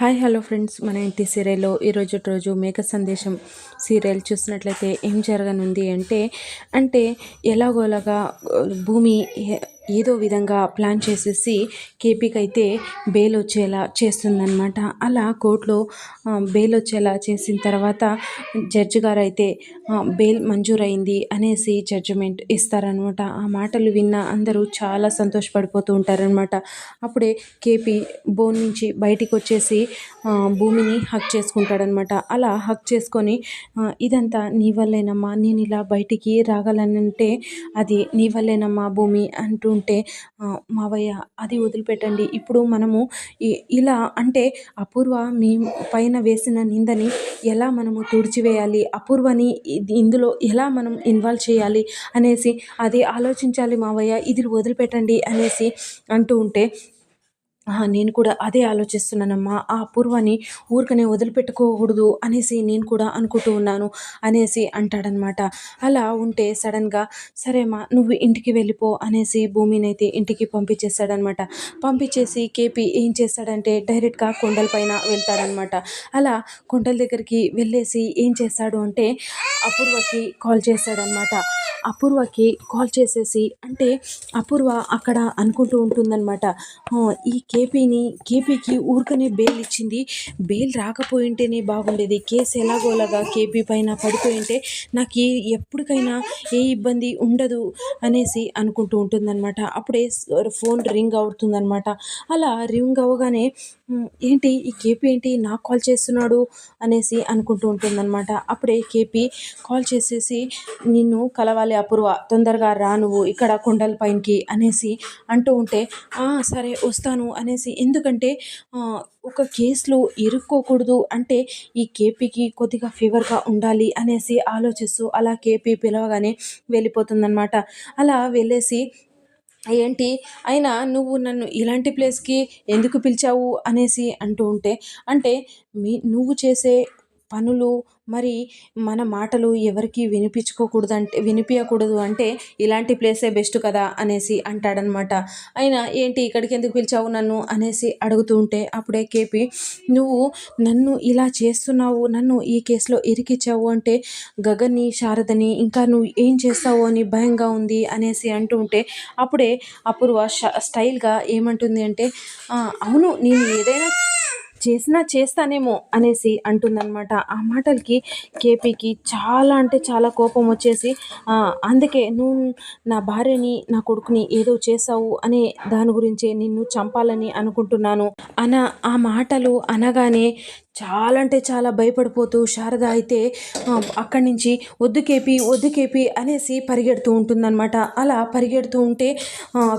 Hi hello friends. మన ఇంటి సీరియల్లో ఈరోజు రోజు మేఘ సందేశం సీరియల్ చూసినట్లయితే ఏం జరగనుంది అంటే అంటే ఎలాగోలాగా భూమి ఏదో విధంగా ప్లాన్ చేసేసి కేపీకి అయితే బెయిల్ వచ్చేలా చేస్తుందన్నమాట. అలా కోర్టులో బెయిల్ వచ్చేలా చేసిన తర్వాత జడ్జి గారు అయితే బెయిల్ మంజూరైంది అనేసి జడ్జిమెంట్ ఇస్తారనమాట ఆ మాటలు విన్న అందరూ చాలా సంతోషపడిపోతూ ఉంటారనమాట అప్పుడే కేపీ బోన్ నుంచి బయటికి వచ్చేసి భూమిని హక్ చేసుకుంటాడనమాట అలా హక్ చేసుకొని ఇదంతా నీ వల్లేనమ్మా నేను ఇలా బయటికి రాగలనంటే అది నీ వల్లేనమ్మా భూమి అంటూ ఉంటే మావయ్య అది వదిలిపెట్టండి. ఇప్పుడు మనము ఇలా అంటే అపూర్వ మీ పైన వేసిన నిందని ఎలా మనము తుడిచివేయాలి? అపూర్వని ఇందులో ఎలా మనం ఇన్వాల్వ్ చేయాలి అనేసి అది ఆలోచించాలి మావయ్య ఇది వదిలిపెట్టండి అనేసి అంటూ ఉంటే నేను కూడా అదే ఆలోచిస్తున్నానమ్మా. ఆ అపూర్వని ఊరికనే వదిలిపెట్టుకోకూడదు అనేసి నేను కూడా అనుకుంటూ ఉన్నాను అనేసి అంటాడనమాట. అలా ఉంటే సడన్గా సరేమ్మా నువ్వు ఇంటికి వెళ్ళిపో అనేసి భూమిని అయితే ఇంటికి పంపించేస్తాడనమాట. పంపించేసి కేపీ ఏం చేస్తాడంటే డైరెక్ట్గా కొండల పైన వెళ్తాడనమాట. అలా కొండల దగ్గరికి వెళ్ళేసి ఏం చేస్తాడు అంటే అపూర్వకి కాల్ చేస్తాడనమాట. అపూర్వకి కాల్ చేసేసి అంటే అపూర్వ అక్కడ అనుకుంటూ ఉంటుందన్నమాట. ఈ కేపీని కేపీకి ఊరికనే బెయిల్ ఇచ్చింది. బెయిల్ రాకపోయింటేనే బాగుండేది. కేసు ఎలాగోలాగా కేపీ పైన పడిపోయింటే నాకు ఎప్పటికైనా ఏ ఇబ్బంది ఉండదు అనేసి అనుకుంటూ ఉంటుందన్నమాట. అప్పుడే ఫోన్ రింగ్ అవుతుందన్నమాట. అలా రింగ్ అవ్వగానే ఏంటి? ఈ కేపీ ఏంటి? నాకు కాల్ చేస్తున్నాడు అనేసి అనుకుంటూ ఉంటుందన్నమాట. అప్పుడే కేపీ కాల్ చేసేసి నిన్ను కలవాలి అపూర్వ తొందరగా రా నువ్వు ఇక్కడ కొండల పైనకి అనేసి అంటూ ఉంటే సరే వస్తాను అనేసి. ఎందుకంటే ఒక కేసులో ఇరుక్కోకూడదు అంటే ఈ కేపీకి కొద్దిగా ఫీవర్గా ఉండాలి అనేసి ఆలోచిస్తూ అలా కేపీ పిలవగానే వెళ్ళిపోతుందన్నమాట. అలా వెళ్ళేసి ఏంటి? అయినా నువ్వు నన్ను ఇలాంటి ప్లేస్కి ఎందుకు పిలిచావు? అనేసి అంటూ ఉంటే అంటే మీ నువ్వు చేసే పనులు మరి మన మాటలు ఎవరికి వినిపించుకోకూడదు అంటే వినిపించకూడదు అంటే ఇలాంటి ప్లేసే బెస్ట్ కదా అనేసి అంటాడనమాట. అయినా ఏంటి ఇక్కడికి ఎందుకు పిలిచావు నన్ను అనేసి అడుగుతూ ఉంటే అప్పుడే కేపీ నువ్వు నన్ను ఇలా చేస్తున్నావు నన్ను ఈ కేసులో ఇరికిచ్చావు అంటే గగన్ని శారదని ఇంకా నువ్వు ఏం చేస్తావు అని భయంగా ఉంది అనేసి అంటూ ఉంటే అప్పుడే అపూర్వ స్టైల్గా ఏమంటుంది అంటే అవును నేను ఏదైనా చేసినా చేస్తానేమో అనేసి అంటుందన్నమాట. ఆ మాటలకి కేపీకి చాలా అంటే చాలా కోపం వచ్చేసి అందుకే నువ్వు నా భార్యని నా కొడుకుని ఏదో చేసావు అనే దాని గురించే నిన్ను చంపాలని అనుకుంటున్నాను. అన ఆ మాటలు అనగానే చాలా అంటే చాలా భయపడిపోతూ శారద అయితే అక్కడి నుంచి వద్దు కేపీ వద్దు కేపీ అనేసి పరిగెడుతూ ఉంటుందన్నమాట. అలా పరిగెడుతూ ఉంటే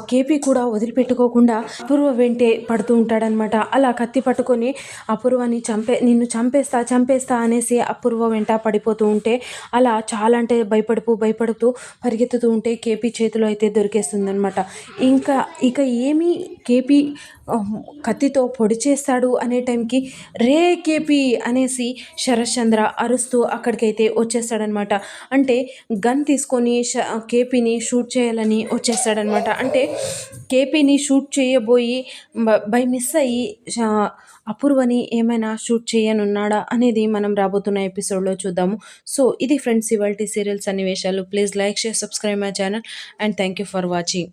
కేపీ కూడా వదిలిపెట్టుకోకుండా అపూర్వ వెంటే పడుతూ ఉంటాడనమాట అలా కత్తి పట్టుకొని అపూర్వని చంపే నిన్ను చంపేస్తా చంపేస్తా అనేసి అపూర్వ వెంట పడిపోతూ ఉంటే అలా చాలా అంటే భయపడుతూ భయపడుతూ పరిగెత్తుతూ ఉంటే కేపీ చేతిలో అయితే దొరికేస్తుందనమాట ఇంకా ఇక ఏమీ కేపీ కత్తితో పొడి చేస్తాడు అనే టైంకి రే కేపీ అనేసి శరశ్చంద్ర అరుస్తూ అక్కడికైతే వచ్చేస్తాడనమాట. అంటే గన్ తీసుకొని కేపీని షూట్ చేయాలని వచ్చేస్తాడనమాట. అంటే కేపీని షూట్ చేయబోయి బై మిస్ అయ్యి అపూర్వని ఏమైనా షూట్ చేయనున్నాడా అనేది మనం రాబోతున్న ఎపిసోడ్లో చూద్దాము. సో ఇది ఫ్రెండ్స్ ఇవాళ సీరియల్ సన్నివేశాలు. Please like share subscribe my channel and thank you for watching.